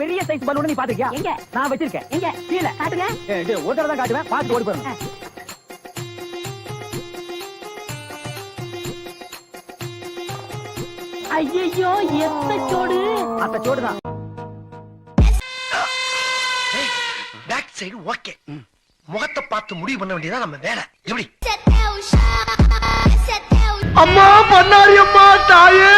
பெரிய size balloon நீ பாத்துக்கியா எங்க? நான் வச்சிருக்கேன். எங்க? கீழே. காட்டுங்க. ஒரு தடவை தான் காட்டுவேன். பார்த்து ஓடி போறேன் ஐயோ எத்த சோடு? அந்த சோடு தான். பேக் சைடு ஓகே முகத்தை பார்த்து முடிவு பண்ண வேண்டியதா நம்ம வேலை. எப்படி? அம்மா பண்ணாரி அம்மா தாயே.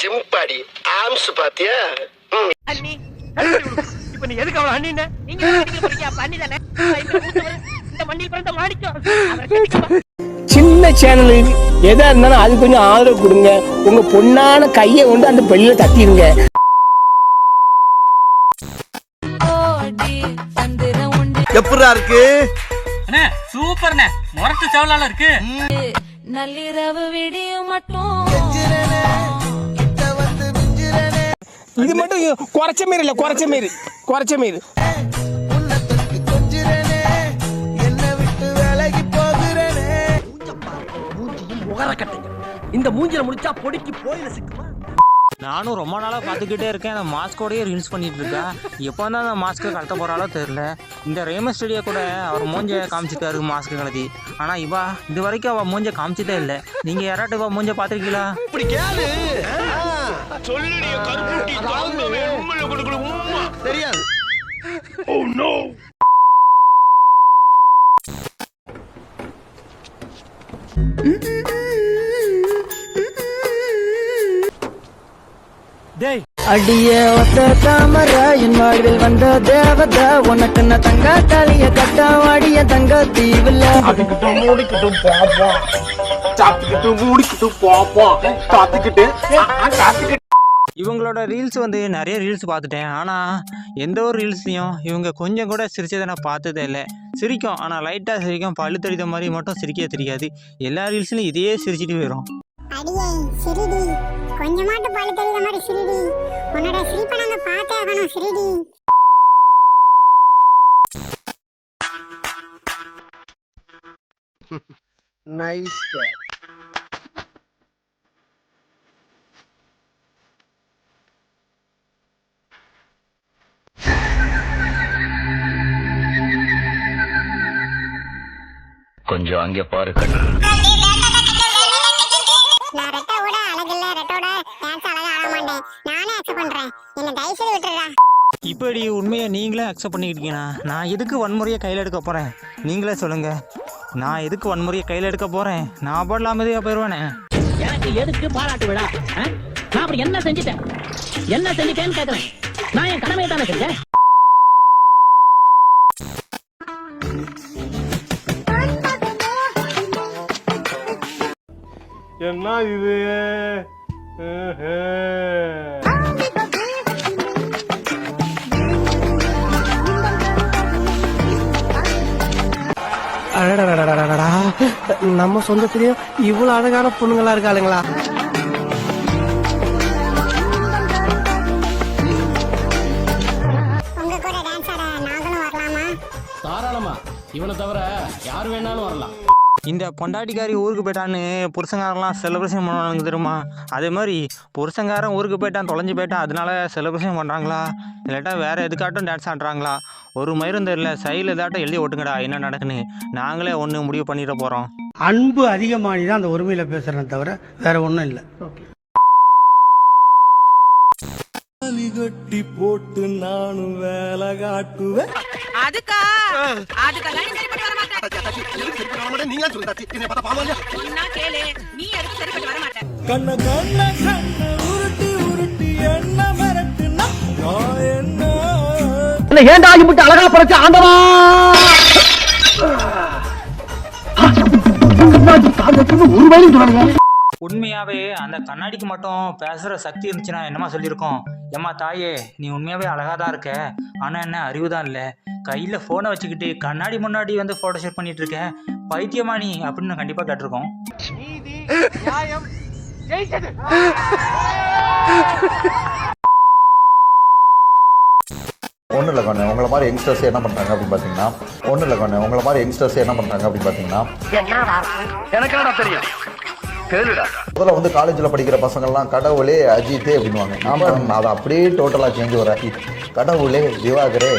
பாடிடா ஜிம் பாடி ஆம்ஸ் பாத்தியா. அண்ணி இப்ப நீ எதுக்கு அவளை அண்ணின்னு? நீங்க அண்ணி தானே? இந்த மண்ணில் பிறந்த மாணிக்கம். சின்ன சேனலு எதா இருந்தாலும் அது கொஞ்சம் ஆதரவு கொடுங்க. உங்க பொண்ணான கையை கொண்டு அந்த பெல்லில தட்டிடுங்க எப்படிடா இருக்கு? அண்ணே சூப்பர்ண்ணே முரட்டு சவலால இருக்கு. நள்ளிரவு விடியும் மட்டும். இது மட்டும் குறைச்ச மாரி இல்ல குறைச்ச மாரி. குறைச்ச கட்டுங்க இந்த மூஞ்சில முடிச்சா பொடிக்கு போயில சிக்குமா? நானும் ரொம்ப நாளா பாத்துக்கிட்டே இருக்கேன். அந்த மாஸ்கோடயே ரீல்ஸ் பண்ணிட்டு இருக்கேன். எப்போ தான் அந்த மாஸ்க்கு கலத்த போறாளோ தெரியல. இந்த ரேம ஸ்டுடியோ கூட அவர் மூஞ்ச காமிச்சிருக்காரு மாஸ்க் கலத்தி ஆனா இவா இது வரைக்கும் அவ மூஞ்ச காமிச்சதே இல்ல. நீங்க யாராட்டும் இவ மூஞ்ச பாத்திருக்கீங்களா? இப்படி கேளு சொல்லு நீ கருப்புட்டி தாங்கவே உண்மையில கொடுக்கணும் உம்மா. தெரியாது. டேய். அடிய ஒத்த தாமர என் வாழ்வில் வந்த தேவத உனக்கு நான் தங்க தாலிய கட்ட வாடிய தங்க தீவுல இவங்களோட ரீல்ஸ் வந்து நிறைய ரீல்ஸ் பார்த்துட்டேன். ஆனால் எந்த ஒரு ரீல்ஸ்லையும் இவங்க கொஞ்சம் கூட சிரிச்சதை நான் பார்த்ததே இல்லை. சிரிக்கும். ஆனால் லைட்டாக சிரிக்கும். தெரிந்த மாதிரி மட்டும் சிரிக்கவே தெரியாது. எல்லா ரீல்ஸ்லையும் இதையே சிரிச்சிட்டு போயிடும் அடியே சிரிடி. கொஞ்சமாட்டு பழு தெரியுற மாதிரி சிரிடி. உன்னோட சிரிப்பை நாங்க பார்த்தே ஆகணும் சிரிடி. நைஸ் கொஞ்சம் அங்கே பாரு கண்ணு நான் ரெட்டோட அழகில்ல ரெட்டோட டான்ஸ் அழகா ஆட மாட்டேன் நானே அக்செப்ட் பண்றேன். என்ன தயவு செய்து விட்டுறா இப்படி உண்மையை நீங்களே அக்செப்ட் பண்ணிக்கிட்டீங்கன்னா நான் எதுக்கு வன்முறையை கையில் எடுக்க போகிறேன் நீங்களே சொல்லுங்கள் நான் எதுக்கு வன்முறையை கையில் எடுக்க போகிறேன் நான் பாடல அமைதியாக போயிடுவேனே எனக்கு எதுக்கு பாராட்டு விழா ஆ? நான் அப்படி என்ன செஞ்சுட்டேன்? என்ன செஞ்சுட்டேன்னு கேக்குறேன். நான் என் கடமையை தானே செஞ்சேன்? என்ன இது? நம்ம சொந்தத்திலயும் இவ்வளவு அழகான பொண்ணுங்களா இருக்காளுங்களா தாராளமா இவனை தவிர யார் வேணாலும் வரலாம் இந்த பொண்டாட்டிக்காரி ஊருக்கு போயிட்டான்னு புருஷங்காரெல்லாம் செலிப்ரேஷன் பண்ணுவாங்க தெரியுமா? அதே மாதிரி புருஷங்காரன் ஊருக்கு போயிட்டான் தொலைஞ்சு போயிட்டான் அதனால செலிப்ரேஷன் பண்ணுறாங்களா இல்லாட்டா வேறு எதுக்காட்டும் டான்ஸ் ஆடுறாங்களா? ஒரு மயிரும் தெரியல சைடில் ஏதாட்டும் எழுதி ஓட்டுங்கடா என்ன நடக்குன்னு. நாங்களே ஒன்று முடிவு பண்ணிட போகிறோம் அன்பு அதிகமானி தான் அந்த உரிமையில பேசுறேன் தவிர வேற ஒண்ணும் இல்ல. கட்டி போட்டு நானும் வேலை காட்டுவேன். அதுக்கா? அதுக்கெல்லாம் சரிப்பட்டு வர மாட்டேன் நீங்க சொல்லுங்க என்னை பார்த்தா பாவம் சொன்னா கேளு. நீ அதுக்கு சரிப்பட்டு வர மாட்டேன் கண்ண கண்ண கண்ண உருட்டி உருட்டி என்ன மிரட்டுனா? நான் என்ன? என்ன ஏன்டா இப்படி அழகா பறச்சு ஆண்டவா? ஒரு வயலும் உண்மையாகவே அந்த கண்ணாடிக்கு மட்டும் பேசுகிற சக்தி இருந்துச்சுன்னா என்னமா சொல்லியிருக்கோம்? ஏம்மா தாயே நீ உண்மையாகவே அழகாக தான் இருக்க. ஆனால் என்ன அறிவு தான் இல்லை. கையில் ஃபோனை வச்சுக்கிட்டு கண்ணாடி முன்னாடி வந்து ஃபோட்டோ ஷூட் பண்ணிட்டு இருக்க. பைத்தியமா நீ அப்படின்னு கண்டிப்பாக கேட்டிருக்கோம். ஒன்றும் இல்லை கண்ணு. உங்களை மாதிரி யங்ஸ்டர்ஸ் என்ன பண்ணுறாங்க அப்படின்னு பார்த்தீங்கன்னா ஒன்றும் இல்லை கண்ணு. உங்களை மாதிரி யங்ஸ்டர்ஸ் என்ன பண்ணுறாங்க அப்படின்னு பார்த்தீங்கன்னா எனக்கு என்னடா தெரியும்? கேளுடா முதல்ல வந்து காலேஜில் படிக்கிற பசங்கள்லாம் கடவுளே அஜித்தே அப்படின்வாங்க நாம அதை அப்படியே டோட்டலாக சேஞ்ச் வர. கடவுளே திவாகரே.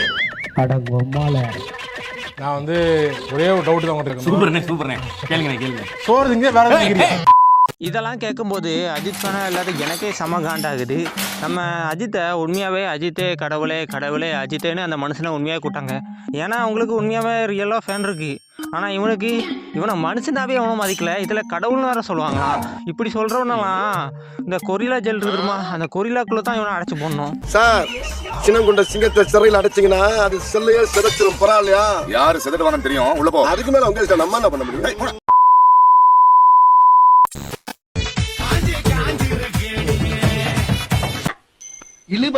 நான் வந்து ஒரே ஒரு டவுட் தான் உங்கள்கிட்ட இருக்கு. சூப்பர்ண்ணே சூப்பர்ண்ணே. கேளுங்க கேளுங்க சோறு திங்க வேற? இதெல்லாம் கேட்கும்போது அஜித் ஃபேனாக இல்லாத எனக்கே செம காண்டாகுது நம்ம அஜித்தை உண்மையாகவே அஜித்தே கடவுளே கடவுளே அஜித்தேன்னு அந்த மனுஷனை உண்மையாக கூட்டாங்க ஏன்னா அவங்களுக்கு உண்மையாகவே ரியலாக ஃபேன் இருக்குது ஆனால் இவனுக்கு இவனை மனுஷனாவே அவனும் மதிக்கல. இதில் கடவுள்னு வேற சொல்லுவாங்களா இப்படி சொல்கிறவனெல்லாம் இந்த கொரிலா ஜெல் இருக்குமா அந்த கொரிலாக்குள்ளே தான் இவனை அடைச்சி போடணும். சார் சின்னம் கொண்ட சிங்கத்தை சிறையில் அடைச்சிங்கன்னா அது செல்லையே சிதைச்சிரும். பரவாயில்லையா? யார் செதுடுவானு தெரியும்? உள்ள போ. அதுக்கு மேல உங்கள்கிட்ட நம்ம என்ன பண்ண முடியும்? இழுப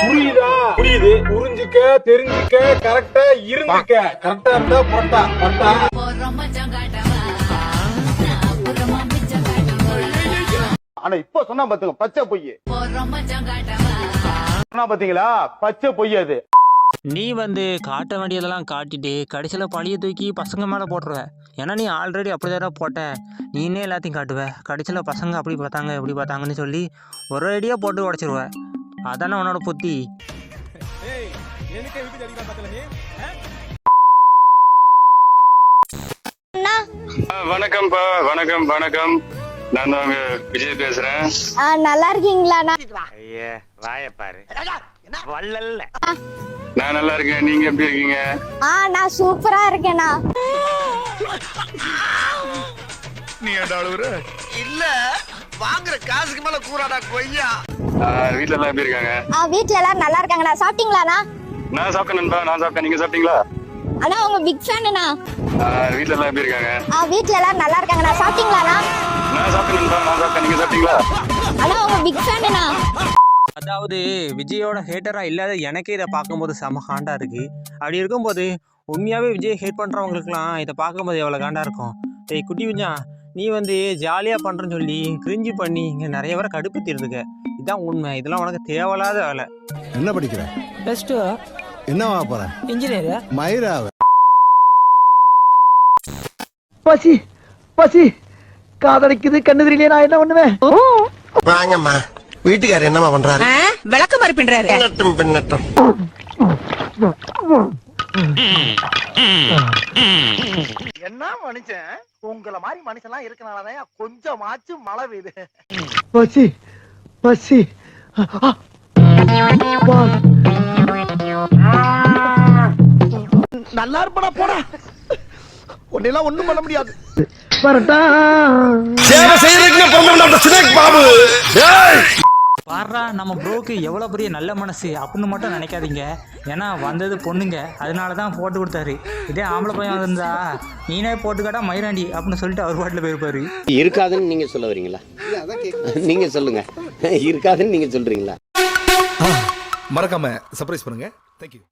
புரியுதா? புரியுது. புரிஞ்சுக்க தெரிஞ்சுக்க கரெக்டா இருந்துக்க. கரெக்டா இருந்தா போட்டா போட்டா ஆனா இப்ப சொன்னா பாத்துங்க பச்சை பொய் சொன்னா பாத்தீங்களா? பச்சை பொய் அது. நீ வந்து காட்ட வேண்டியதெல்லாம் காட்டிட்டு கடைசியில் பழிய தூக்கி பசங்க மேலே போட்டுருவ. ஏன்னா நீ ஆல்ரெடி அப்படி தான் போட்ட. நீனே எல்லாத்தையும் காட்டுவ. கடைசியில் பசங்க அப்படி பார்த்தாங்க இப்படி பார்த்தாங்கன்னு சொல்லி ஒரு ஐடியா போட்டு உடச்சிருவ. அதானே உன்னோட புத்தி. வணக்கம்ப்பா. வணக்கம் வணக்கம். நான் உங்க விஜய் பேசுறேன். நல்லா இருக்கீங்களாண்ணா? நான் நல்லா இருக்கேன். நீங்க எப்படி இருக்கீங்க? ஆ நான் சூப்பரா இருக்கேண்ணா நீ அழுகுற இல்ல வாங்குற காசுக்கு மேல கூறாடா கொய்யா. வீட்ல எல்லாம் எப்படி இருக்காங்க? ஆ வீட்ல எல்லாரும் நல்லா இருக்காங்கண்ணா. சாப்பிட்டீங்களாண்ணா? நான் சாப்பிட்டேன் நண்பா நான் சாப்பிட்டேன். நீங்க சாப்பிட்டீங்களா? அண்ணா உங்க பிக் ஃபேனுண்ணா வீட்ல எல்லாம் எப்படி இருக்காங்க? ஆ வீட்ல எல்லாரும் நல்லா இருக்காங்கண்ணா. சாப்பிட்டீங்களாண்ணா? நான் சாப்பிட்டேன் நண்பா நான் சாப்பிட்டேன். நீங்க சாப்பிட்டீங்களா? அண்ணா உங்க பிக் ஃபேனுண்ணா அதாவது விஜயோட ஹேட்டராக இல்லாத எனக்கே இதை பார்க்கும்போது செம காண்டா இருக்குது அப்படி இருக்கும்போது உண்மையாகவே விஜய் ஹேட் பண்ணுறவங்களுக்குலாம் இதை பார்க்கும்போது எவ்வளோ காண்டா இருக்கும். டேய் குட்டி விஜா நீ வந்து ஜாலியாக பண்ணுறேன்னு சொல்லி கிரிஞ்சு பண்ணி இங்கே நிறைய பேரை கடுப்பேற்றிருந்துக்க இதான் உண்மை. இதெல்லாம் உனக்கு தேவையில்லாத வேலை. என்ன படிக்கிற? ப்ளஸ் டூ என்னவா போற? இன்ஜினியர் மயிரா பசி பசி. காதலிக்குது கண்ணு தெரியலையே நான் என்ன பண்ணுவேன்? வாங்கம்மா. வீட்டுக்காரர் என்னம்மா பண்றாரு? விளக்க மாதிரி பின்றாரு பின்னட்டும் பின்னட்டும். என்ன மனுஷன்? உங்கள மாதிரி மனுஷன்லாம் இருக்கனாலதான் கொஞ்சமாச்சும் மழை பெய்யுது. பசி பசி. நல்லா இருப்படா போடா. உன்னெல்லாம் ஒண்ணும் பண்ண முடியாது. வரட்டா. சேவை செய்யறதுக்கு பிறந்தவன் சினேக் பாபு. பாடுறா நம்ம ப்ரோக்கு எவ்வளோ பெரிய நல்ல மனசு அப்படின்னு மட்டும் நினைக்காதீங்க. ஏன்னா வந்தது பொண்ணுங்க. அதனால தான் போட்டு கொடுத்தாரு. இதே ஆம்பளை பையன் வந்திருந்தா நீனே போட்டுக்காட்டா மயிராண்டி அப்படின்னு சொல்லிட்டு அவர் பாட்டில் போயிருப்பாரு. இருக்காதுன்னு நீங்க சொல்ல வரீங்களா? நீங்க சொல்லுங்க. இருக்காதுன்னு நீங்க சொல்றீங்களா? மறக்காம சர்ப்ரைஸ் பண்ணுங்க. தேங்க்யூ